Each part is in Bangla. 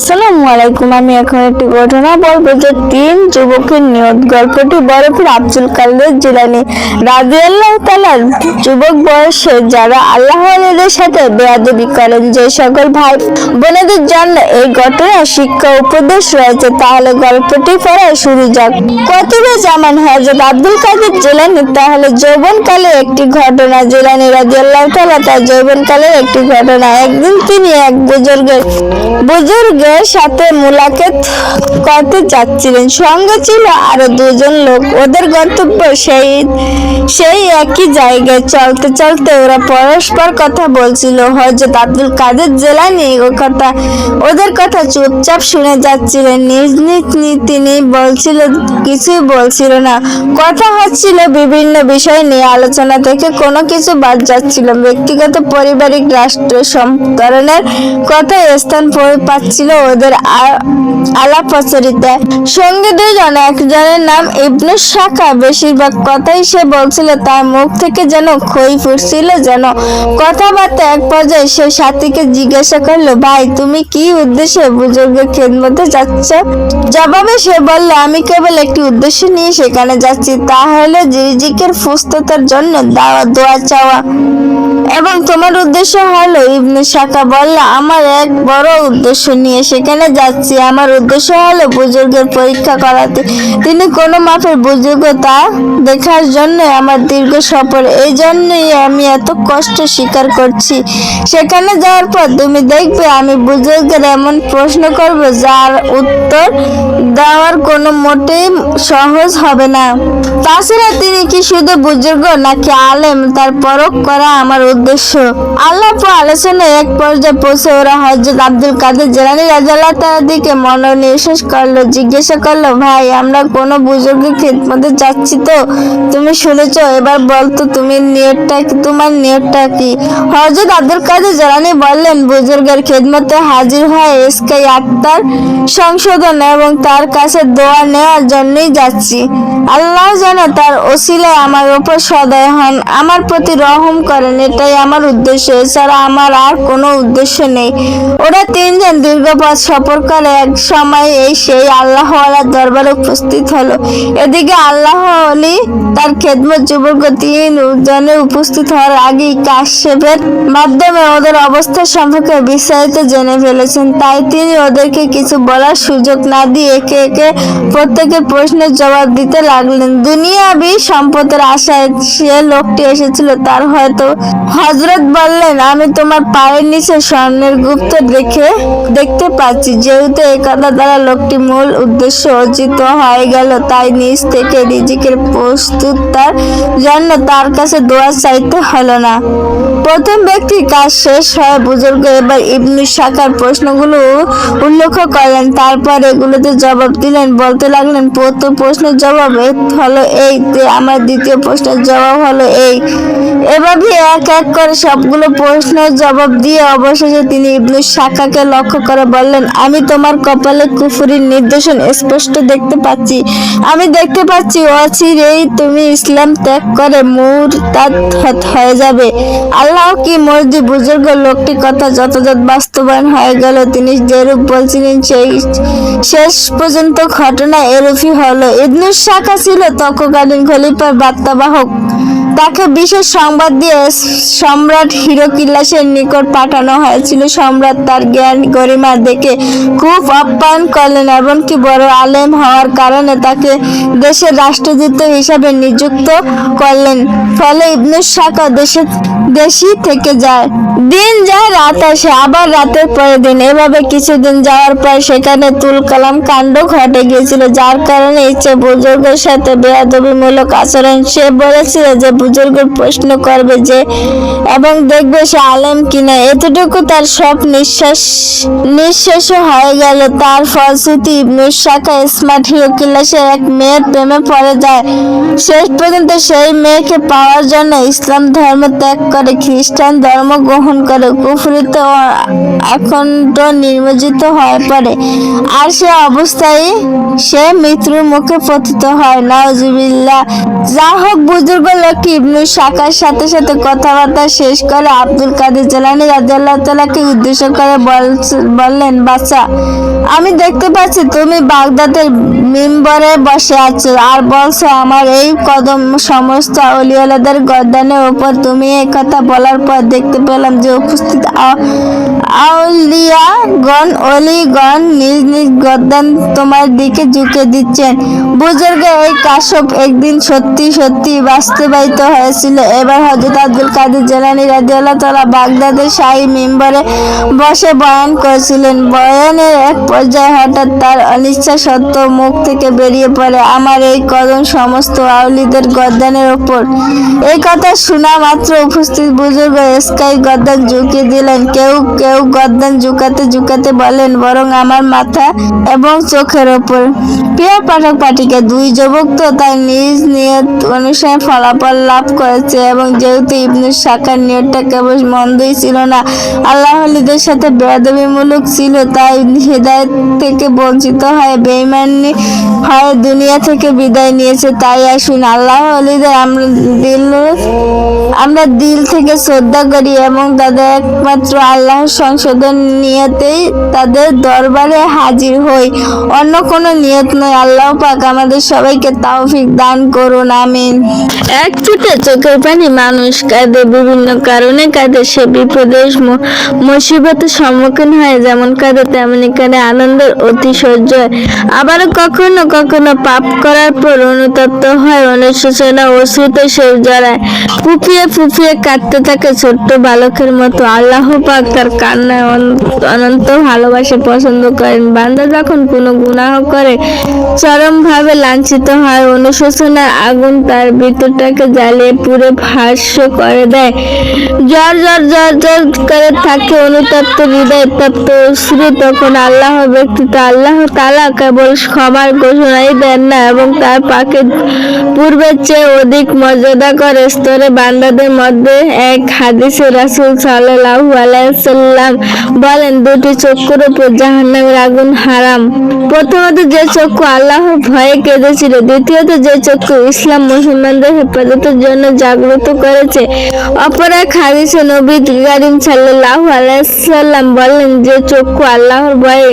আসসালামু আলাইকুম। আমি এখন একটি ঘটনা যে তিন যুবকের গল্পটি বরফের আব্দুল জিলানি রাজি আল্লাহ তালার যুবক বয়সে যারা আল্লাহ সাথে বেয়াদবি করেন, যে সকল ভাই বোনেদের জন্য এই ঘটনা শিক্ষা উপদেশ রয়েছে, তাহলে গল্পটি পড়া শুরু যাক। কতিবে জামান হজরত আব্দুল কাদের জিলানি, তাহলে যৌবনকালে একটি ঘটনা। জিলানি রাজি আল্লাহ তালা তার যৌবনকালের একটি ঘটনা। একদিন তিনি এক বুজুর্গের বুজুর্গের সাথে মুলাকাত করতে যাচ্ছিলেন। সঙ্গে ছিল আরও দুজন লোক। ওদের গন্তব্য সেই সেই একই জায়গায়। চলতে চলতে ওরা পরস্পর কথা বলছিল। হজরত আব্দুল কাদের জেলানি ও কথা, ওদের কথা চুপচাপ শুনে যাচ্ছিলেন। নিজ নিজ তিনি বলছিল, কিছুই বলছিল না। কথা হচ্ছিল বিভিন্ন বিষয় নিয়ে। আলোচনা থেকে কোনো কিছু বাদ যাচ্ছিল। ব্যক্তিগত, পারিবারিক রাষ্ট্র ধরনের কথা স্থান পড়ে পাচ্ছিল ওদের আলাপ প্রচলিতে সঙ্গে দুজন একজনের নাম ইবনু শাখা। বেশিরভাগ কথাই সে বলছিল, তার মুখ থেকে যেন খই ফুটছিল, যেন কথাবার্তা এক পর্যায়ে সে সাথীকে জিজ্ঞাসা করল, ভাই, তুমি কি উদ্দেশ্যে বুজুর্গের খেদমতে যাচ্ছ? জবাবে সে বলল, আমি কেবল একটি উদ্দেশ্য নিয়ে সেখানে যাচ্ছি, তা হলো জিরিজিকের সুস্থতার জন্য দাওয়া দোয়া চাওয়া। এবং তোমার উদ্দেশ্য হলো, ইবনে শাখা বলল, আমার এক বড় উদ্দেশ্য নিয়ে সেখানে যাচ্ছি। আমার উদ্দেশ্য হলো বুজুর্গের পরীক্ষা করাতে। তিনি কোনো মাপের বুজুর্গ তা দেখার জন্য আমার দীর্ঘ সফর। এই জন্যই আমি এত কষ্ট স্বীকার করছি। সেখানে যাওয়ার পর তুমি দেখবে আমি বুজুর্গের এমন প্রশ্ন করব যার উত্তর দেওয়ার কোনো মোটেই সহজ হবে না। তাছাড়া তিনি কি শুধু বুজুর্গ নাকি আলেম? তার পরখ করা আমার উদ্দেশ্য। আল্লাহ আলোচনায় এক পর্যায়ে পৌঁছে ওরা হজরত আব্দুল কাদের জেলানি রাজাল্লাহ তার দিকে মনোনিবেশ করল, জিজ্ঞাসা করল, ভাই, আমরা কোনো বুজুর্গের খেদমতে যাচ্ছি তো? তুমি শুনেছো, এবার বলতো তুমি নিয়তটা কি, তোমার নিয়তটা কি? হজরত আব্দুল কাদের জেলানি বললেন, বুজুর্গের খেদমতে হাজির হয় এসকাই আত্মার সংশোধন এবং তার কাছে দোয়া নেওয়ার জন্যই যাচ্ছি। আল্লাহ যেন তার ওসিলায় আমার উপর সদয় হন, আমার প্রতি রহম করেন, এটাই আমার উদ্দেশ্য। এছাড়া আমার আর কোনো উদ্দেশ্য নেই। ওরা তিনজন দীর্ঘ পথ সফর করে এক সময় এই সেই আল্লাহ আল্লাহ দরবারে উপস্থিত হলো। এদিকে আল্লাহ আলী তার খেদমত যুবক তিন জনে উপস্থিত হওয়ার আগেই কাশ্যপের মাধ্যমে ওদের অবস্থা সম্পর্কে বিস্তারিত জেনে ফেলেছেন। তাই তিনি ওদেরকে কিছু বলার সুযোগ না দিয়ে একে একে প্রত্যেকের প্রশ্নের জবাব দিতে লাগলেন। দুনিয়াবি সম্পদের আশায় সে লোকটি এসেছিল, তার হয়তো হজরত বললেন, আমি তোমার পায়ের নিচে স্বর্ণের গুপ্ত দেখে, দেখতে পাচ্ছি। যেহেতু এই কথা দ্বারা লোকটি মূল উদ্দেশ্য অর্জিত হয়ে গেল, তাই নিজ থেকে রিজিকের প্রস্তুত তার জন্য তার কাছে দোয়া চাইতে হলো না। প্রথম ব্যক্তি কাজ শেষ হয় বুজুর্গ এবার ইবনু শাখার প্রশ্নগুলো উল্লেখ করলেন তারপর এগুলোতে জবাব দিলেন, বলতে লাগলেন, প্রথম প্রশ্নের জবাব হলো এই আমার দ্বিতীয় প্রশ্নের জবাব হলো এই। এভাবে এক এক করে সবগুলো প্রশ্নের জবাব দিয়ে অবশেষে তিনি ইবনু শাখাকে লক্ষ্য করে বললেন, আমি তোমার কপালে কুফুরির নির্দেশন স্পষ্ট দেখতে পাচ্ছি। আমি দেখতে পাচ্ছি অচিরেই তুমি ইসলাম ত্যাগ করে মুরতাদ হয়ে যাবে। আল্লাহ কি মর্জি বুজুর্গ লোকটি কথা যথাযথ বাস্তবায়ন হয়ে গেল, তিনি যেরূপ বলছিলেন, সেই শেষ পর্যন্ত ঘটনা এরূপই হলো। ইবনুস শাখা ছিল তৎকালীন খলিফার বার্তাবাহক তাকে বিশেষ সংবাদ দিয়ে সম্রাট হিরোকিল্লাসের নিকট পাঠানো হয়েছিল। সম্রাট তার জ্ঞান গরিমা দেখে খুব আপ্যায়ন করলেন এমনকি বড় আলেম হওয়ার কারণে তাকে দেশের রাষ্ট্রদূত হিসাবে নিযুক্ত করলেন। ফলে ইবনুস শাখা দেশে দেশি থেকে যায়। দিন যায়, রাত আসে, আবার রাতের পরে দিন। এভাবে কিছুদিন যাওয়ার পর সেখানে তুল কালাম কাণ্ড ঘটে গিয়েছিল, যার কারণে ইচ্ছে বুজুর্গের সাথে বেয়াদবিমূলক আচরণ। সে বলেছিল যে বুজুর্গের প্রশ্ন করবে যে, এবং দেখবে সে আলেম কিনা? এতটুকু তার সব নিঃশ্বাস নিঃশেষ হয়ে গেল। তার ফলশ্রুতি ইবনুস শাখা স্মার্ট হিরো কিলাসের এক মেয়ের প্রেমে পড়ে যায়। শেষ পর্যন্ত সেই মেয়েকে পাওয়ার জন্য ইসলাম ধর্ম ত্যাগ করে, খ্রিস্টান ধর্ম গ্রহণ করে, কুফরিতে ও আখণ্ড নির্মজিত হয়ে পড়ে। আর সে অবস্থায় সে মৃত্যুর মুখে পতিত হয়। নাউজুবিল্লাহ। যা হোক বুজুর্গ লোকটি ইবনু শাকার সাথে সাথে কথাবার্তা শেষ করে আব্দুল কাদের জেলানি তালাকে উদ্দেশ্য করে বল- বললেন, বাচ্চা, আমি দেখতে পাচ্ছি তুমি বাগদাদের মিম্বরে বসে আছো আর বলছো আমার এই কদম সমস্ত অলিওয়ালাদের গর্দানের ওপর তুমি এই কথা বলার পর দেখতে পেলাম যে উপস্থিত আউলিয়াগণ, অলিগণ নিজ নিজ গর্দান তোমার দিকে ঝুঁকে দিচ্ছেন। বুজুর্গ, এই কাশ্যপ একদিন সত্যি সত্যি বাস্তবায়িত হয়েছিল। এবার হজরত আব্দুল কাদের জেলানি রাজিয়াল্লাহ তালা বাগদাদের শাহী মিম্বরে বসে বয়ান করেছিলেন। বয়ানের এক পর্যায়ে হঠাৎ তার অনিচ্ছা সত্ত্বেও মুখ থেকে বেরিয়ে পড়ে আমার এই কদম সমস্ত আউলিদের গর্দানের ওপর। এই কথা শোনা মাত্র উপস্থিত বুজুর্গ স্কাই গর্দান ঝুঁকিয়ে দিলেন। কেউ কেউ গর্দান ঝুঁকাতে ঝুঁকাতে বলেন, বরং আমার মাথা এবং চোখের ওপর। প্রিয় পাঠক পাঠিকা দুই যুবক তো তার নিজ নিয়ত অনুসারে ফলাফল লাভ করেছে এবং যেহেতু ইবনু শাখার নিয়তটা কেবল মন্দই ছিল না, আল্লাহ আলীদের সাথে বেয়াদবিমূলক ছিল, তাই হৃদায়ত থেকে বঞ্চিত হয়ে বেইমানি হয়ে দুনিয়া থেকে বিদায় নিয়েছে। তাই আসুন, আল্লাহ আলীদের আমরা দিল আমরা দিল থেকে শ্রদ্ধা করি এবং তাদের একমাত্র আল্লাহ সংশোধন নিয়তেই তাদের দরবারে হাজির হই। অন্য কোনো নিয়ত নয়, আল্লাহ পাক আমাদের সবাইকে তাওফিক দান করুন, আমিন। এক চুটে চোখের পানি মানুষ কাঁদে, বিভিন্ন কারণে কাঁদে, সে বিপদের ম- মুসিবতের সম্মুখীন হয়, যেমন কাঁদে, তেমনি কাঁদে, আনন্দের অতিশয্য আবার কখনো কখনো পাপ করার পর অনুতপ্ত হয়, অনুশোচনা অশ্রুতে সে জড়ায়। ফুপিয়ে ফুপিয়ে কাঁদতে থাকে ছোট্ট বালকের মতো। আল্লাহ পাক তার কান্নায় অন- অনন্ত ভালোবাসে পছন্দ করেন। বান্দা যখন কোনো গুনাহ করে, চরমভাবে লাঞ্ছিত হয়, অনুশোচনার আগুন তার ভিতরটাকে জ্বালিয়ে পুরো ভাষ্য করে দেয়। জ্বর জ্বর জ্বর জ্বর করে থাকে অনুতপ্ত হৃদয় তপ্ত অশ্রু। তখন আল্লাহ ব্যক্তিত্ব আল্লাহ তালা কেবল ক্ষমার ঘোষণাই দেন না এবং তার পাকে পূর্বের চেয়ে অধিক মর্যাদা করে। স্তরে বান্দাদের মধ্যে এক হাদিসে রাসূল সাল্লাল্লাহু আলাইহি সাল্লাম বলেন, দুটি চক্ষুর উপর জাহান্নামের আগুন হারাম। প্রথমত যে চক্ষু আল্লাহর ভয়ে কেঁদেছিল, দ্বিতীয়ত যে চক্ষু ইসলাম মুসলমানদের হেফাজতের জন্য জাগ্রত করেছে। অপর এক হাদিসে নবী করিম সাল্লাল্লাহু আলাইহি সাল্লাম বলেন যে, চক্ষু আল্লাহর ভয়ে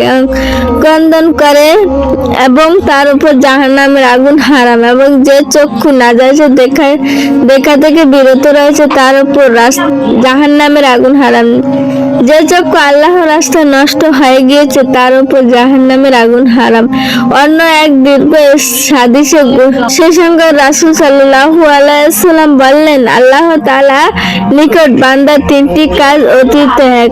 ক্রন্দন করে এবং তার উপর জাহান্নামের আগুন হারাম এবং যে চক্ষু নাজাইজে দেখা দেখা থেকে বিরত রয়েছে, তার উপর জাহান্নামের আগুন হারাম। যে চক্ষু আল্লাহর রাস্তা নষ্ট হয়ে গিয়েছে, তার উপর জাহান্নামের আগুন হারাম। অন্য এক দীর্ঘ সাদিসে সে সঙ্গে রাসূল সাল্লাল্লাহু আলাইহি সাল্লাম বললেন, আল্লাহ তাআলা নিকট বান্দার তিনটি কাজ অতীত এক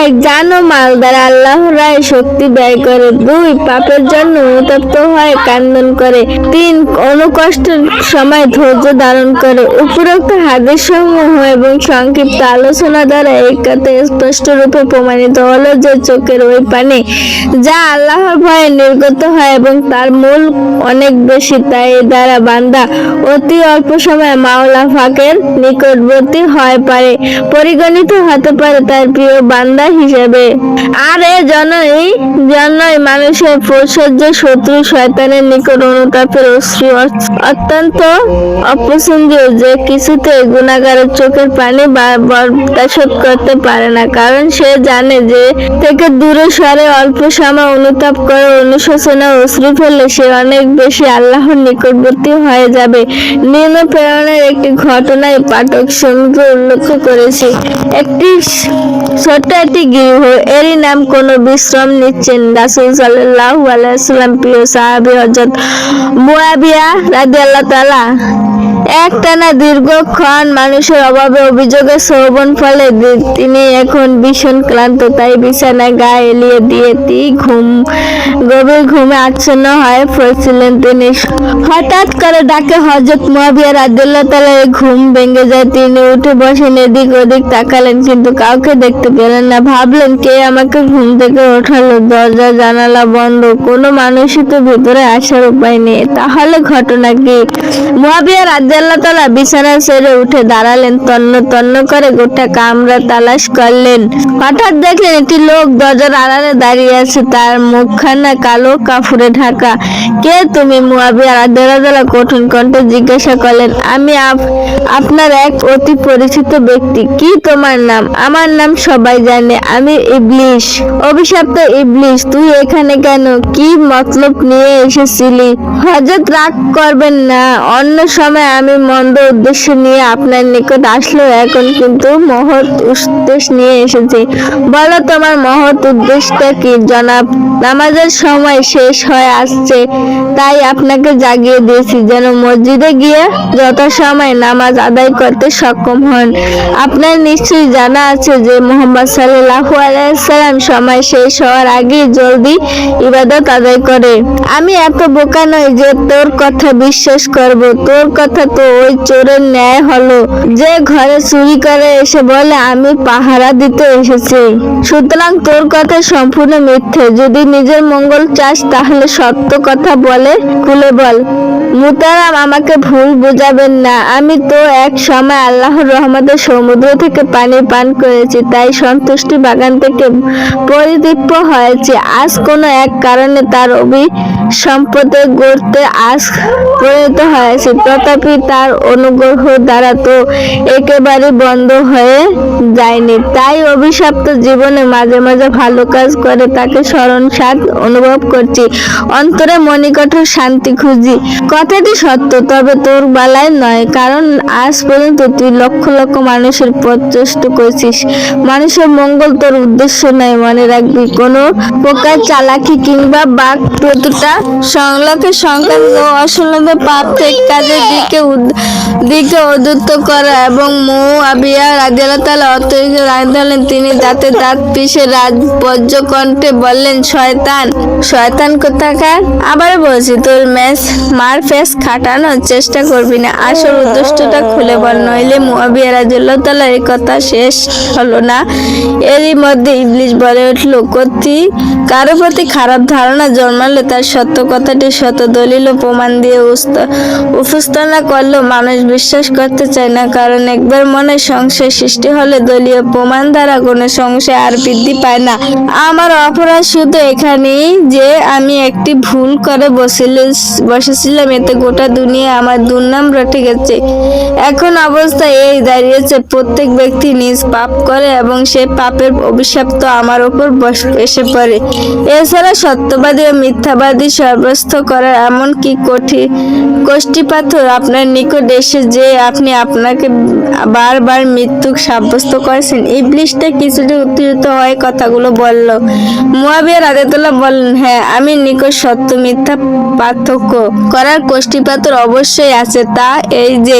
এক জানো মাল দ্বারা আল্লাহর রায় শক্তি ব্যয় করে, দুই পাপের জন্য অনুতপ্ত হয়ে, কান্দন করে, তিন অনুকষ্টের সময় ধৈর্য ধারণ করে। উপরোক্ত হাদিস সমূহ এবং সংক্ষিপ্ত আলোচনা দ্বারা এই কথা স্পষ্ট রূপে প্রমাণিত হলো যে চোখের ওই পানি যা আল্লাহর ভয়ে নির্গত হয় এবং তার মূল অনেক বেশি, তাই দ্বারা বান্দা অতি অল্প সময়ে মাওলা ফাঁকের নিকটবর্তী হয় পারে, পরিগণিত হতে পারে তার প্রিয় বান্দা হিসেবে। আর এ জন্যই জন্যই মানুষের প্রসহ্য শত্রু শয়তানের নিকট অনুতাপের অশ্রু অত্যন্ত অপছন্দীয় যে কিছুতে গুণাগারের চোখের পানি বরদাস্ত করতে পারে না, কারণ সে জানে যে থেকে দূরে সরে অল্প সময় অনুতাপ করে অনুশোচনা অশ্রু ফেললে সে অনেক বেশি আল্লাহর নিকটবর্তী হয়ে যাবে। নিম্ন প্রেরণের একটি ঘটনায় পাঠক সমুদ্র উল্লেখ করেছি। একটি ছোট্ট একটি গৃহ, এরই নাম কোনো বিশ্রাম নিচ্ছেন রাসূল সাল্লাল্লাহু আলাইহি সাল্লাম প্রিয় সাহাবী হযরত মুয়াবিয়া রাদিয়াল্লাহু তাআলা। একটানা দীর্ঘক্ষণ মানুষের অভাবে অভিযোগের শ্রবণ ফলে তিনি এখন ভীষণ ক্লান্ত। তাই বিছানায় গা এলিয়ে দিয়ে তি ঘুম, গভীর ঘুমে আচ্ছন্ন হয়ে পড়ছিলেন তিনি। হঠাৎ করে ডাকে হজরত মুয়াবিয়া রাদিয়াল্লাহু তাআলা ঘুম ভেঙে যায়। তিনি উঠে বসেন, এদিক ওদিক তাকালেন, কিন্তু কাউকে দেখতে পেলেন না। ভাবলেন, কে আমাকে ঘুম থেকে ওঠালো? দরজা, জানালা বন্ধ। কোনো মানুষই তো ভিতরে আসার উপায় নেই। তাহলে ঘটনা কি? মুয়াবিয়া রাদিয়াল্লাহু তাআলা বিছানা ছেড়ে উঠে দাঁড়ালেন, তন্ন তন্ন করে গোটা কামরা তালাশ করলেন। হঠাৎ দেখলেন একটি লোক দরজার আড়ালে দাঁড়িয়ে আছে। তার মুখখানা কালো কাফুরে ঢাকা। কে তুমি মুয়াবিয়া রাদিয়াল্লাহু তাআলা কঠিন কণ্ঠে জিজ্ঞাসা করলেন, আমি আপনার এক অতি পরিচিত ব্যক্তি, কি তোমার নাম? আমার নাম সবাই জানে, আমি ইবলিশ। অভিশপ্ত ইবলিশ, তুই এখানে কেন? কি মতলব নিয়ে এসেছিলি? হজরত রাগ করবেন না, অন্য সময় আমি মন্দ উদ্দেশ্য নিয়ে আপনার নিকট আসলেও এখন কিন্তু মহৎ উদ্দেশ্য নিয়ে এসেছি। বলো তোমার মহৎ উদ্দেশ্যটা কি, জনাব? নামাজের সময় শেষ হয়ে আসছে, তাই আপনাকে জাগিয়ে দিয়েছি, যেন মসজিদে গিয়ে যথাসময় নামাজ আদায় করতে সক্ষম হন। আপনার নিশ্চয়ই জানা আছে যে মোহাম্মদ সাল্লাল্লাহু আলাইহি সাল্লাম সময় শেষ হওয়ার আগে জলদি ইবাদত আদায় করে। আমি এত বোকা নই যে তোর কথা বিশ্বাস করব, তোর কথা তো ওই চোরের ন্যায় হলো। যে ঘরে চুরি করে এসে বলে, আমি পাহারা দিতে এসেছি। সুতরাং তোর কথা সম্পূর্ণ মিথ্যে। যদি নিজের মঙ্গল চাস, তাহলে সত্য কথা বলে, খুলে বল। মুতারাম আমাকে ভুল বুঝাবেন না। আমি তো এক সময় আল্লাহর রহমতের সমুদ্র থেকে পানি পান করেছি, তাই সন্তুষ্টি বাগান থেকে পরিদীপ্য হয়েছে। আজ কোনো এক কারণে তার অভি সম্পদে গড়তে আজ পরিণত হয়েছে তথাপি তার অনুগ্রহ দ্বারা তো একেবারে বন্ধ হয়ে যায়নি। তাই অভিশপ্ত জীবনে মাঝে মাঝে ভালো কাজ করে তাকে স্মরণ সাত অনুভব করছি। অন্তরে মণিকঠোর শান্তি খুঁজি। কথাটি সত্য, তবে তোর বেলায় নয়, কারণ আজ পর্যন্ত তুই লক্ষ লক্ষ মানুষের পথ করছিস। মানুষের মঙ্গল তোর উদ্দেশ্য নয়, মনে রাখবি। কোনো প্রকার চালাকি কিংবা বাক প্রতুটা সংলকে সংক্রান্ত ও অসলভে পাপ থেকে কাজের দিকে দিকে উদ্যুক্ত করা এবং মৌ আবিয়া রাজিয়াল তালা অতিরিক্ত রাজধানী তিনি দাঁতে দাঁত পিষে রাজ কণ্ঠে বললেন, শয়তান শয়তান কোথাকার? আবার বলছি, তোর ম্যাচ, মার ফেস খাটানোর চেষ্টা করবি না, আসল উদ্দেশ্যটা খুলে বল, নইলে মুয়াবিয়া রাজিয়াল্লাহ তালা এই কথা শেষ হলো না। এরই মধ্যে ইবলিশ বলে উঠল কতি কারও প্রতি খারাপ ধারণা জন্মালে তার সত্য কথাটি শত দলিল ও প্রমাণ দিয়ে উপস্থাপনা করলেও মানুষ বিশ্বাস করতে চায় না। কারণ একবার মনে সংশয় সৃষ্টি হলে দলীয় প্রমাণ দ্বারা কোনো সংশয় আর বৃদ্ধি পায় না। আমার অপরাধ শুধু এখানেই যে আমি একটি ভুল করে বসিল বসেছিলাম, এতে গোটা দুনিয়া আমার দুর্নাম রটে গেছে। এখন অবস্থা এই দাঁড়িয়েছে, প্রত্যেক ব্যক্তি নিজ পাপ করে এবং সে পাপের অভিশপ্ত আমার ওপর এসে পড়ে। এছাড়া সত্যবাদী ও মিথ্যাবাদী সাব্যস্ত করার এমন কি কঠিন কোষ্ঠী পাথর আপনার নিকট এসে যে আপনি আপনাকে বারবার মৃত্যু সাব্যস্ত করেছেন? ইবলিশটা কিছুটা উত্তেজিত হয়ে কথাগুলো বলল। মুয়াবিয়া রাদেতুল্লাহ বললেন হ্যাঁ আমি নিকট সত্য মিথ্যা পার্থক্য করার কোষ্ঠী পাথর অবশ্যই আছে। তা এই যে,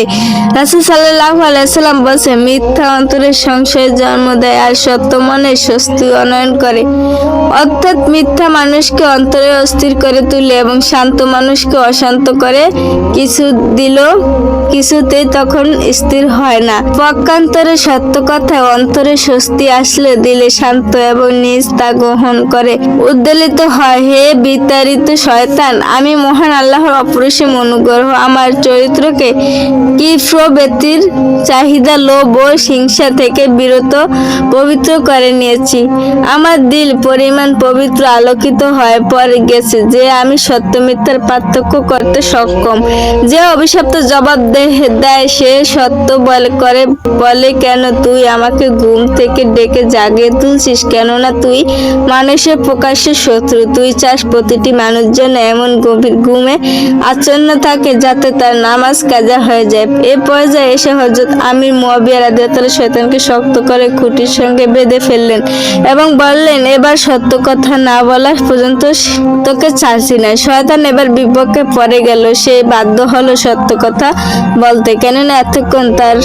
রাসুল সাল্লাহ আলাইসাল্লাম বলছে মিথ্যা অন্তরের সংশয়ের জন্ম দেয় আর সত্য মনে স্বস্তি অনয়ন করে। অর্থাৎ মিথ্যা মানুষকে অন্তরে অস্থির করে তুলে এবং শান্ত মানুষকে অশান্ত করে কিছু দিল কিছুতেই তখন স্থির হয় না। পক্ষান্তরে সত্য কথায় অন্তরে স্বস্তি আসলে দিলে শান্ত এবং নিজ তা গ্রহণ করে। উদ্বেলিত হয়, হে বিতাড়িত শয়তান, আমি মহান আল্লাহর অপরিসীম অনুগ্রহ, আমার চরিত্রকে কি প্রবৃত্তির চাহিদা, লোভ ও হিংসা থেকে বিরত পবিত্র করে নিয়েছি? আমার দিল পরিমাণ পবিত্র আলোকিত হয়ে পড়ে গেছে, যে আমি সত্য মিথ্যার পার্থক্য করতে সক্ষম। যে অভিশপ্ত জবাব দেয়, সে সত্য বলে, করে, বলে, কেন তুই আমাকে ঘুম থেকে ডেকে জাগিয়ে তুলছিস? কেননা তুই মানুষের প্রকাশ্য শত্রু। তুই চাস প্রতিটি মানুষ যেন এমন গভীর ঘুমে আচ্ছন্ন থাকে যাতে তার নামাজ কাজা হয়ে যায়। এ পর্যায়ে এসে হজরত আমির মুয়াবিয়া রাদিয়াল্লাহু শয়তানকে শক্ত করে খুঁটির সঙ্গে বেঁধে ফেললেন এবং বললেন, এবার সত্য কথা না বলা পর্যন্ত তোকে ছাড়ছি না। শয়তান এবার বিপক্ষে পড়ে গেল, সে বাধ্য হলো সত্য কথা বলতে। কেননা এতক্ষণ তার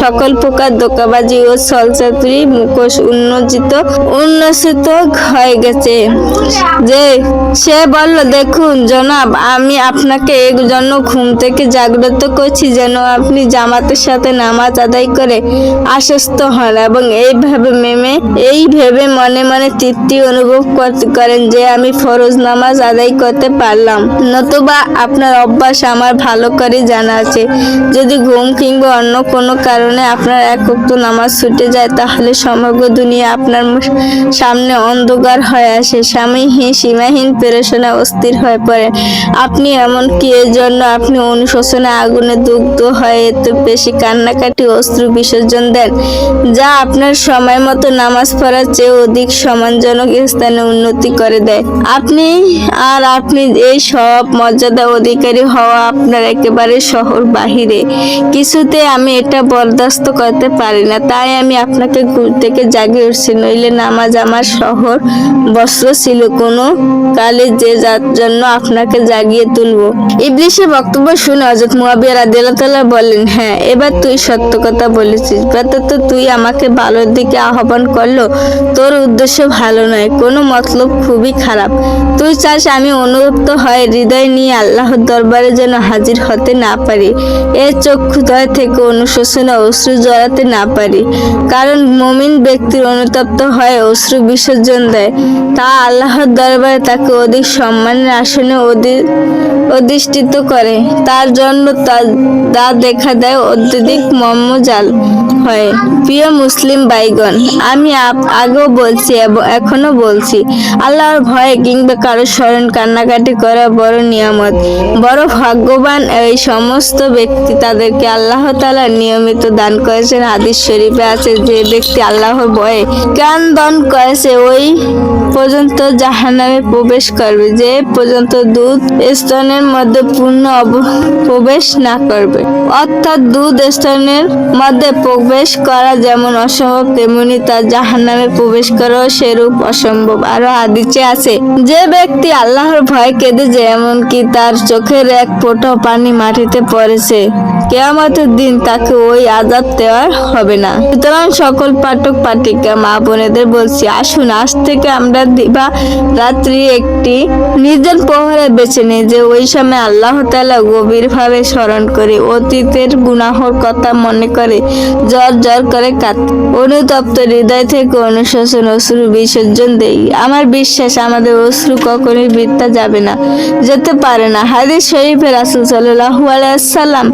সকল প্রকার দোকাবাজি ও ছলচাতুরি মুখোশ উন্মোচিত উন্নসিত হয়ে গেছে। যে, সে বলল, দেখুন জনাব, আমি আপনাকে এই জন্য ঘুম থেকে জাগ্রত করছি যেন আপনি জামাতের সাথে নামাজ আদায় করে আশ্বস্ত হন এবং এইভাবে মেমে, এই ভেবে মনে মনে তৃপ্তি অনুভব করেন যে আমি ফরজ নামাজ আদায় করতে পারলাম। নতুবা আপনার অভ্যাস আমার ভালো করে জানা আছে। যদি ঘুম কিংবা অন্য কোনো কারণে আপনার এক উক্ত নামাজ ছুটে যায়, তাহলে সমগ্র দুনিয়া আপনার সামনে অন্ধকার হয়ে আসে। স্বামীহীন, সীমাহীন পেরেশনা অস্থির হয়ে পড়ে। আপনি এমনকি এর জন্য আপনি অনুশোচনা আগুনে দুগ্ধ হয়ে এত বেশি কান্নাকাটি অস্ত্র বিসর্জন দেন? যা আপনার সময় মতো নামাজ পড়ার চেয়ে অধিক সম্মানজনক স্থানে উন্নতি করে দেয়। আপনি আর আপনি এই সব মর্যাদা অধিকারী হওয়া আপনার একেবারে শহর বাহিরে। কিছুতে আমি এটা বরদাস্ত করতে পারি না, তাই আমি আপনাকে ঘুম থেকে জাগিয়ে উঠছি, নইলে নামাজ আমার শহর বস্ত্র ছিল, কোনো কালে যে যার জন্য আপনাকে জাগিয়ে তুলব। ইবলিশের বক্তব্য শুনে হজরত মুয়াবিয়া রাদিয়াল্লাহু বলেন হ্যাঁ এবার তুই সত্য কথা বলেছিস ব্যাপারটা তো তুই আমাকে ভালোর দিকে আহ্বান করল, তোর উদ্দেশ্য ভালো নয়, কোনো মতলব খুবই খারাপ। তুই চাস আমি অনুরক্ত হয় হৃদয় নিয়ে আল্লাহর দরবারে যেন হাজির হতে না পারি। এর চক্ষুদয় থেকে অনুশোচনা অশ্রু জড়াতে না পারি। কারণ মমিন ব্যক্তির অনুতপ্ত হয় অশ্রু বিসর্জন দেয়। তা আল্লাহর দরবারে তাকে অধিক সম্মানের আসনে অধি- অধিষ্ঠিত করে। তার জন্য তা- দেখা দেয় অত্যধিক মর্মজাল। হয়। প্রিয় মুসলিম বাইগণ আমি আগেও বলছি এবং এখনও বলছি, আল্লাহর ভয়ে কিংবা কারও স্মরণ কান্নাকাটি করা বড় নিয়ামত। বড় ভাগ্যবান এই সমস্ত ব্যক্তি তাদেরকে আল্লাহ তালা নিয়মিত দান করেছেন। হাদিস শরীফে আছে, যে ব্যক্তি আল্লাহর ভয়ে জ্ঞান দান করেছে, ওই পর্যন্ত জাহান্নামে প্রবেশ করবে। যে পর্যন্ত দুধ স্তনের মধ্যে পূর্ণ প্রবেশ না করবে। অর্থাৎ দুধ স্তনের মধ্যে প্রবেশ করা যেমন অসম্ভব, তেমনি তার জাহান নামে প্রবেশ করাও সেরূপ অসম্ভব। আরও আদিচে আছে, যে ব্যক্তি আল্লাহর ভয় কেঁদে যে এমনকি তার চোখের এক ফোঁটা পানি মাটিতে পড়েছে। কেয়ামতের দিন তাকে ওই আজাব দেওয়ার হবে না। সুতরাং সকল পাঠক, পাঠিকা, মা বোনেদের বলছি, আসুন, আজ থেকে আমরা দিবা রাত্রি একটি নির্জন প্রহরে বেছে নিই যে ওই সময় আল্লাহ তাআলা গভীরভাবে স্মরণ করে অতীতের গুনাহর কথা মনে করে, জ্বর জ্বর করে কাত অনুতপ্ত হৃদয় থেকে অনুশোচন অশ্রু বিসর্জন দেই। আমার বিশ্বাস, আমাদের অশ্রু কখনোই বৃদ্ধা যাবে না, যেতে পারে না। হাদিস শরীফে রাসূল সাল্লাল্লাহু আলাইহি সাল্লাম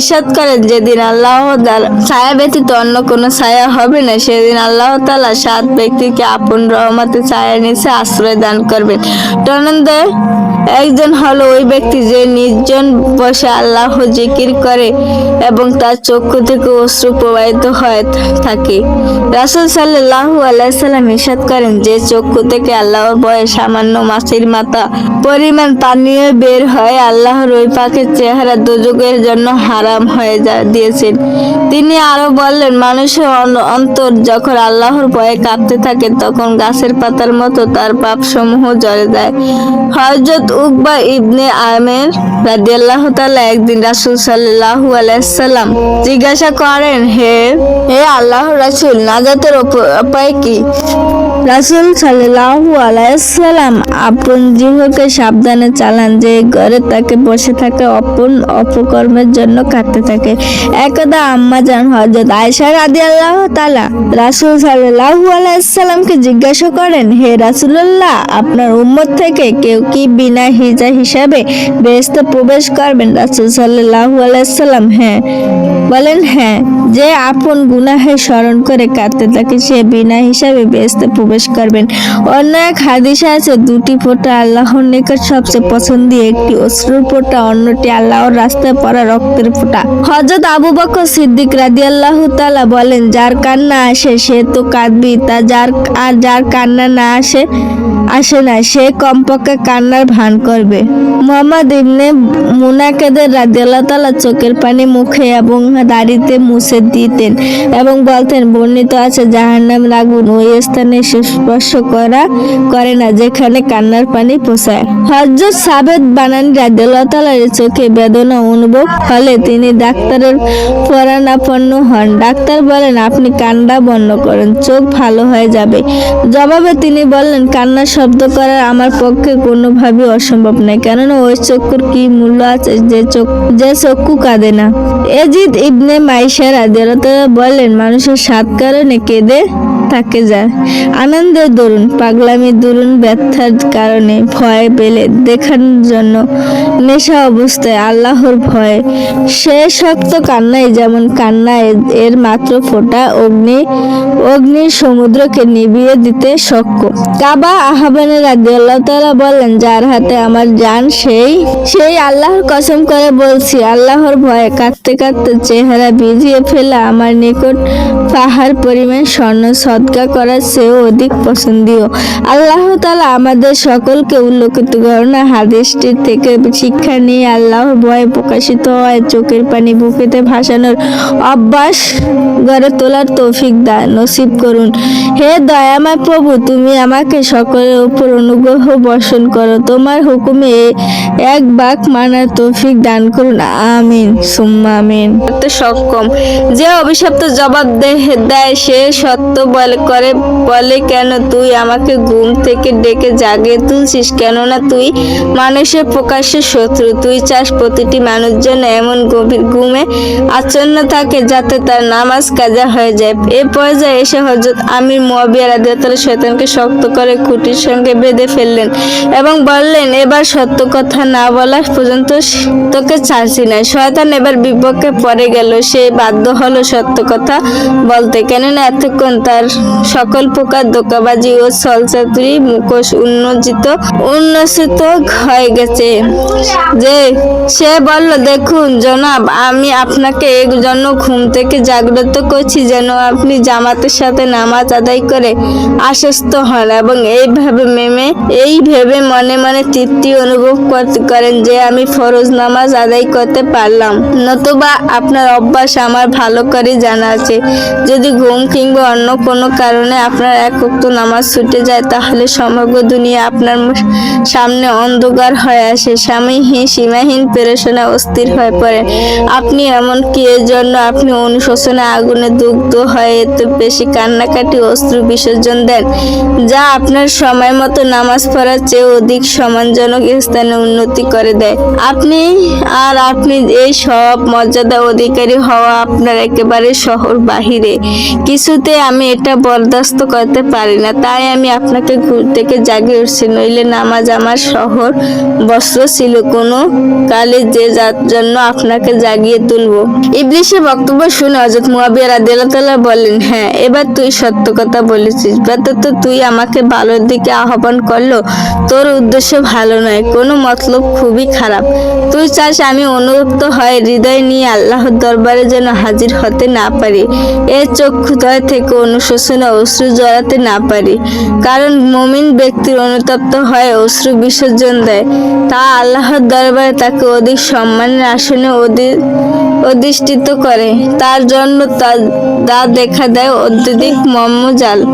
ইরশাদ করেন, যেদিন আল্লাহ ছায়া ব্যতীত অন্য কোনো ছায়া হবে না, সেদিন আল্লাহ তাআলা সাত ব্যক্তিকে আপন রহমতে ছায়া নিচে আশ্রয় দান করবেন। তনন্দে একজন হলো ওই ব্যক্তি যে নির্জন বসে আল্লাহ জিকির করে এবং তার চক্ষু থেকে অশ্রু প্রবাহিত হয়ে থাকে। রাসূল সাল্লাল্লাহু আলাইহি সাল্লাম ইরশাদ করেন, যে চক্ষু থেকে আল্লাহর ভয়ে সামান্য মাছের মাথা পরিমাণ পানীয় বের হয় আল্লাহর ওই পাখির চেহারা দুযোগের জন্য হারাম হয়ে দিয়েছেন। তিনি আরও বললেন, মানুষের অন্তর যখন আল্লাহর ভয়ে কাঁপতে থাকে, তখন গাছের পাতার মতো তার পাপ সমূহ জড়ে যায়। হযরত উকবা ইবনে আমের রাদিয়াল্লাহু তাআলা একদিন রাসূল সাল্লাল্লাহু আলাইহি সাল্লাম জিজ্ঞাসা করেন, হে হে আল্লাহর রাসূল, নাজাতের উপ- উপায় কি? রাসূল সাল্লাল্লাহু আলাইহি সাল্লাম আপন জীবকে সাবধানে চালান যে ঘরে তাকে বসে থাকে, অপন অপকর্মের জন্য কাটতে থাকে। একদা আম্মা জান হযরত আয়েশা রাদিয়াল্লাহু তাআলা রাসূল সাল্লাল্লাহু আলাইহি সাল্লামকে জিজ্ঞাসা করেন, হে রাসূলুল্লাহ, আপনার উম্মত থেকে কেউ কি বিনা হিজা হিসাবে বেহেশতে প্রবেশ করবেন? রাসূল সাল্লাল্লাহু আলাইহি সাল্লাম হ্যাঁ। বলেন হ্যাঁ। যে আপন গুনাহে স্মরণ করে কাঁদতে থাকে, সে বিনা হিসাবে বেহেশতে প্রবেশ করবেন। অন্য এক হাদিসে আছে, দুটি ফোঁটা আল্লাহর নিকট সবচেয়ে পছন্দীয়, একটি অশ্রুর ফোঁটা, অন্যটি আল্লাহর রাস্তায় পড়া রক্তের ফোঁটা। হযরত আবু বকর সিদ্দিক রাদিয়াল্লাহু তাআলা বলেন, যার কান্না আসে, সে তো কাঁদবি তা যার, আর যার কান্না না আসে আসে না, সে কমপক্ষে কান্নার ভান করবে। মোহাম্মদ ইবনে মুনাকেদের রাদিয়াল্লাহু তাআলা চোখের পানি মুখে এবং দাড়িতে মুছে দিতেন এবং বলতেন, বর্ণিত আছে জাহান্নামের আগুন, ওই স্থানে স্পর্শ করা করে না, যেখানে কান্নার পানি পোষায় হযরত সাবেদ বানানি রাদিয়াল্লাহু চোখে বেদনা অনুভব হলে তিনি ডাক্তারের পরানাপন্ন হন। ডাক্তার বলেন, আপনি কান্না বন্ধ করেন, চোখ ভালো হয়ে যাবে। জবাবে তিনি বললেন কান্নার শব্দ করা আমার পক্ষে কোনোভাবেই অসম্ভব নয়, কেননা ওই চক্ষুর কি মূল্য আছে যে চোখ, যে চক্ষু কাঁদে না? এজিদ ইবনে মাইশা রাদিয়াল্লাহু তাআলা বলেন, মানুষের সাত কারণে কেঁদে থাকে যায় আনন্দের দরুন, পাগলামি দরুন, ব্যথার কারণে ভয় পেলে দেখানোর জন্য নেশা অবস্থায় আল্লাহর ভয়ে। সে শক্ত কান্নায় যেমন কান্নায় এর মাত্র ফোঁটা অগ্নি, অগ্নির সমুদ্রকে নিভিয়ে দিতে সক্ষম কাবা আহ্বানের আল্লাহ তাআলা বলেন, যার হাতে আমার যান, সেই সেই আল্লাহর কসম করে বলছি, আল্লাহর ভয়ে কাঁদতে কাঁদতে চেহারা ভিজিয়ে ফেলা আমার নিকট পাহাড় পরিমাণ স্বর্ণ সদকা করার চেয়েও অধিক পছন্দীয়। আল্লাহ তাআলা আমাদের সকলকে উল্লেখিত ঘটনা হাদিসটির থেকে শিক্ষা নিয়ে আল্লাহর ভয়ে প্রকাশিত হয়। চোখের পানি বুকেতে ভাসানোর অভ্যাস গড়ে তোলার তৌফিক দা নসিব করুন। হে দয়াময় প্রভু, তুমি আমাকে সকলের উপর অনুগ্রহ বর্ষণ করো। তোমার হুকুমে এক বাক মানার তৌফিক দান করুন। আমিন, সুম্মা আমিন। সক্ষম। যে অভিশপ্ত জবাব দেয়, সে সত্য বলে। করে বলে, কেন তুই আমাকে ঘুম থেকে ডেকে জাগে তুলছিস? কেননা তুই মানুষের প্রকাশ্যে শত্রু। তুই চাস প্রতিটি মানুষ যেন এমন গভীর ঘুমে আচ্ছন্ন থাকে যাতে তার নামাজ কাজা হয়ে যায়। এ পর্যায়ে এসে হজরত আমির মুয়াবিয়া রাদিয়াল্লাহু শয়তানকে শক্ত করে খুঁটির সঙ্গে বেঁধে ফেললেন এবং বললেন, এবার সত্য কথা না বলা পর্যন্ত তোকে ছাড়ছি না। শয়তান এবার বিপক্ষে পড়ে গেল। সে বাধ্য হলো সত্য কথা বলতে। কেননা এতক্ষণ তার সকল প্রকার দোকাবাজি ও সলচাতুরি মুখোশ উন্মোচিত উন্নসিত হয়ে গেছে। যে, সে বলল, দেখুন জনাব, আমি আপনাকে এই জন্য ঘুম থেকে জাগ্রত করছি যেন আপনি জামাতের সাথে নামাজ আদায় করে আশ্বস্ত হন এবং এইভাবে মেমে, এই ভেবে মনে মনে তৃপ্তি অনুভব করেন যে আমি ফরজ নামাজ আদায় করতে পারলাম। নতুবা আপনার অভ্যাস আমার ভালো করে জানা আছে। যদি ঘুম কিংবা অন্য কোনো কারণে আপনার একক্ত নামাজ ছুটে যায়, তাহলে সমগ্র দুনিয়া আপনার সামনে অন্ধকার হয়ে আসে। স্বামীহীন, সীমাহীন পেরেশানা অস্থির হয়ে পড়ে। আপনি এমনকি এর জন্য আপনি অনুশোচনা আগুনে দুগ্ধ হয়ে এত বেশি কান্নাকাটি অস্ত্র বিসর্জন দেন, যা আপনার সময় মতো নামাজ পড়ার চেয়ে অধিক সম্মানজনক স্থানে উন্নতি করে দেয়? আপনি আর আপনি এই সব মর্যাদা অধিকারী হওয়া আপনার একেবারে শহর বাহিরে। কিছুতে আমি এটা বরদাস্ত করতে পারি না। তাই আমি আপনাকে ঘুর থেকে জাগিয়ে উঠছি, নইলে নামাজ আমার শহর বস্ত্র ছিল কোনো কালে যে যার জন্য আপনাকে জাগিয়ে তুলবো। ইবলিশের বক্তব্য শুনে হজরত মুয়াবিয়া রাদিয়াল্লাহু বললেন হ্যাঁ এবার তুই সত্য কথা বলেছিস। ব্যাপারটা তো তুই আমাকে ভালোর দিকে আহ্বান করল, তোর উদ্দেশ্য ভালো নয়, কোনো মতলব খুবই খারাপ। তুই চাস আমি অনুরক্ত হয়ে হৃদয় নিয়ে আল্লাহর দরবারে যেন হাজির হতে না পারি। এর চক্ষুদয় থেকে অনুশোচনা অশ্রু জড়াতে না পারি। কারণ মমিন ব্যক্তির অনুতপ্ত হয় অশ্রু বিসর্জন দেয়। তা আল্লাহর দরবারে তাকে অধিক সম্মানের আসনে অধিক অধিষ্ঠিত করে। তার জন্য তা- দেখা দেয় অত্যধিক মর্মজাল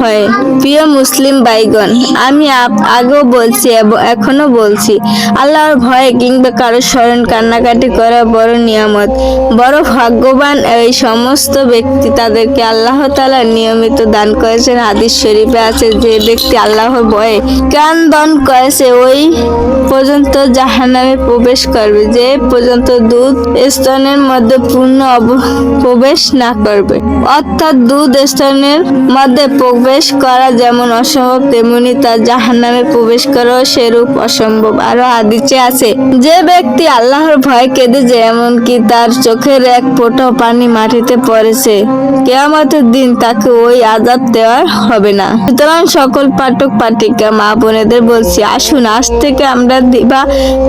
হয়। প্রিয় মুসলিম বাইগণ আমি আগেও বলছি এবং এখনও বলছি, আল্লাহর ভয়ে কিংবা কারও স্মরণ কান্নাকাটি করা বড় নিয়ামত। বড় ভাগ্যবান এই সমস্ত ব্যক্তি তাদেরকে আল্লাহ তাআলা নিয়মিত দান করেছেন। হাদিস শরীফে আছে, যে ব্যক্তি আল্লাহর ভয়ে জ্ঞান দান করেছে, ওই পর্যন্ত জাহান্নামে প্রবেশ করবে। যে পর্যন্ত দুধ স্তনের মধ্যে পূর্ণ প্রবেশ না করবে। অর্থাৎ দুধ স্তনের মধ্যে প্রবেশ করা যেমন অসম্ভব, তেমনি তার জাহান্নামে প্রবেশ করাও সেরূপ অসম্ভব। আরও হাদিসে আছে, যে ব্যক্তি আল্লাহর ভয় কেঁদে যায়, এমনকি তার চোখের এক ফোঁটা পানি মাটিতে পড়েছে, কেয়ামতের দিন তাকে ওই আজাব দেওয়া হবে না। সুতরাং সকল পাঠক, পাঠিকা, মা বোনেদের বলছি, আসুন, আজ থেকে আমরা দিবা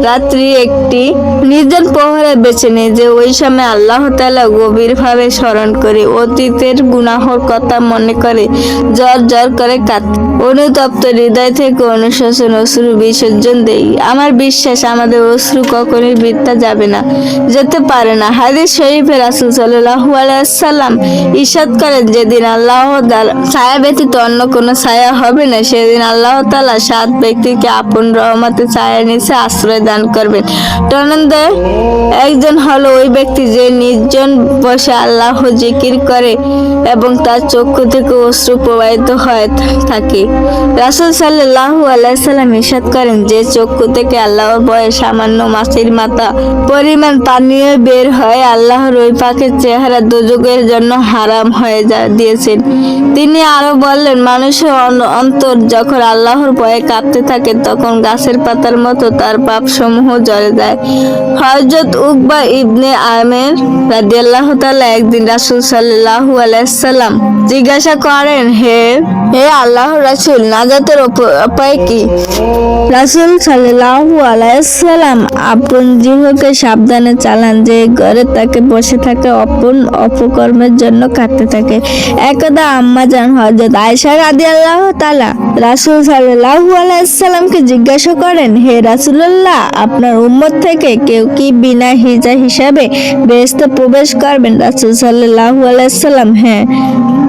রাত্রি একটি নির্জন প্রহরে বেছে নিই যে ওই সময় আল্লাহ তাআলা গভীরভাবে স্মরণ করে অতীতের গুনাহর কথা মনে করে জ্বর জ্বর করে কাত অনুতপ্ত হৃদয় থেকে অনুশোচন অশ্রু বিসর্জন দেই। আমার বিশ্বাস, আমাদের অশ্রু কখনোই বৃদ্ধা যাবে না, যেতে পারে না। হাদিস শরীফে রাসুল সাল্লাহু আলাইসাল্লাম ইসাদ করেন, যেদিন আল্লাহ ছায়া ব্যতীত অন্য কোনো ছায়া হবে না, সেদিন আল্লাহ তালা সাত ব্যক্তিকে আপন রহমতে ছায়া নিচে আশ্রয় দান করবেন। তনন্দে একজন হলো ওই ব্যক্তি যে নির্জন বসে আল্লাহ জিকির করে এবং তার চক্ষু থেকে অশ্রু প্রবাহিত হয়ে থাকে। রাসুল সাল্লাহ আলাইসাল্লাম ইরশাদ করেন যে চক্ষু থেকে আল্লাহর ভয়ে সামান্য মাছের মাথা পরিমাণ পানীয় বের হয় আল্লাহর ওই পাখির চেহারা দুযোগের জন্য হারাম হয়ে যা দিয়েছেন। তিনি আরও বললেন, মানুষের অন্তর যখন আল্লাহর ভয়ে কাঁপতে থাকে, তখন গাছের পাতার মতো তার পাপ সমূহ জড়ে যায়। হজরত উকবা ইবনে আমের রাদিয়াল্লাহু তাআলা একদিন রাসূল সাল্লাল্লাহু আলাইহি সাল্লাম জিজ্ঞাসা করেন, হে হে আল্লাহর রাসূল, নাজাতের উপায় কি? রাসূল সাল্লাল্লাহু আলাইহি সাল্লাম আপন জিহকে সাবধানে চালান যে ঘরে তাকে বসে থাকে, অপন অপকর্মের জন্য কাটতে থাকে। একদা আম্মা জান হযরত আয়েশা রাদিয়াল্লাহু তাআলা রাসূল সাল্লাল্লাহু আলাইহি সাল্লামকে জিজ্ঞাসা করেন, হে রাসূলুল্লাহ, আপনার উম্মত থেকে কেউ কি বিনা হিজা হিসাবে বেহেশতে প্রবেশ করবেন। রাসূল সাল্লাল্লাহু আলাইহি সাল্লাম হ্যাঁ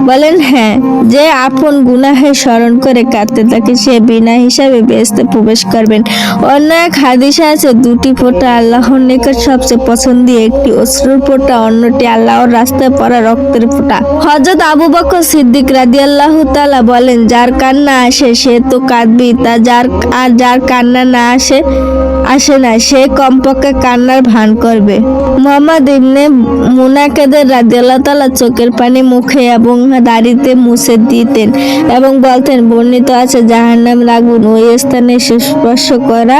বলেন হ্যাঁ যে আপন গুনাহে স্মরণ করে কাঁদতে থাকে, সে বিনা হিসাবে বেহেশতে প্রবেশ করবেন। অন্য এক হাদিসে আছে, দুটি ফোঁটা আল্লাহর নিকট সবচেয়ে পছন্দীয়, একটি অশ্রুর ফোঁটা, অন্যটি আল্লাহর রাস্তায় পড়া রক্তের ফোঁটা। হযরত আবু বকর সিদ্দিক রাদিয়াল্লাহু তাআলা বলেন, যার কান্না আসে, সে তো কাঁদবি তা যার, আর যার কান্না না আসে আসে না, সে কমপক্ষে কান্নার ভান করবে। মোহাম্মদ ইবনে মুনাকেদের রাদিয়াল্লাহু তাআলা চোখের পানি, মুখে এবং দাড়িতে মুছে দিতেন এবং বলতেন, বর্ণিত আছে যাহার নাম আগুন ওই স্থানে স্পর্শ করা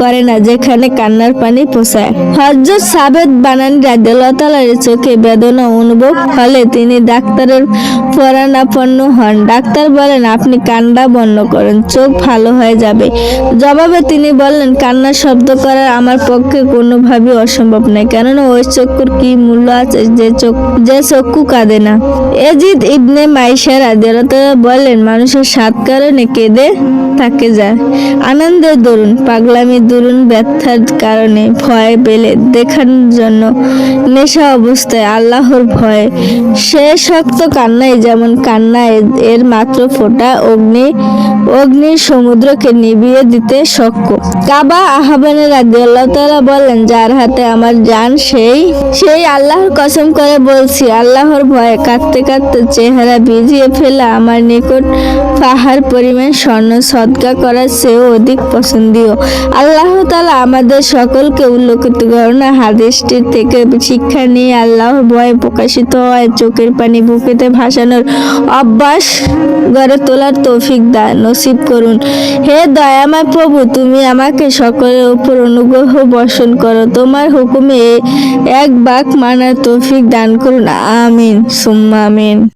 করে না, যেখানে কান্নার পানি পোষায়। হজরত সাবেদ বানানি রাদিয়াল্লাহু তাআলার চোখে বেদনা অনুভব হলে তিনি ডাক্তারের পরানাপন্ন হন। ডাক্তার বলেন, আপনি কান্না বন্ধ করেন, চোখ ভালো হয়ে যাবে। জবাবে তিনি বললেন, কান্না শব্দ করা আমার পক্ষে কোনোভাবেই অসম্ভব নয়। কেননা ওই চক্ষুর কি মূল্য আছে যে চোখ যে চক্ষু কাঁদে না? এজিদ ইবনে মাইশা রাদিয়াল্লাহু বলেন, মানুষের সাত কারণে কেঁদে থাকে যায় আনন্দের দরুন, পাগলামি দরুন, ব্যথার কারণে ভয় পেলে দেখানোর জন্য নেশা অবস্থায় আল্লাহর ভয়। সে শক্ত কান্নাই যেমন কান্না এর মাত্র ফোঁটা অগ্নি অগ্নির সমুদ্রকে নিভিয়ে দিতে সক্ষ কাবা আহ্বানের আগে আল্লাহ তাআলা বললেন যার হাতে আমার যান সেই সেই আল্লাহর কসম করে বলছি, আল্লাহর ভয়ে কাঁদতে কাঁদতে চেহারা ভিজিয়ে ফেলা আমার নিকট পাহাড় পরিমাণ স্বর্ণ সদকা করার চেয়েও অধিক পছন্দীয়। আল্লাহ তালা আমাদের সকলকে উল্লেখিত করোনা, হাদিসটির থেকে শিক্ষা নিয়ে আল্লাহর ভয়ে প্রকাশিত হয়, চোখের পানি বুকেতে ভাসানোর অভ্যাস গড়ে তোলার তৌফিক দান, নসিব করুন। হে দয়াময় প্রভু, তুমি আমাকে সকলের উপর অনুগ্রহ বর্ষণ করো। তোমার হুকুমে এক বাক মানার তৌফিক দান করুন। আমিন। সুম্মা আমিন।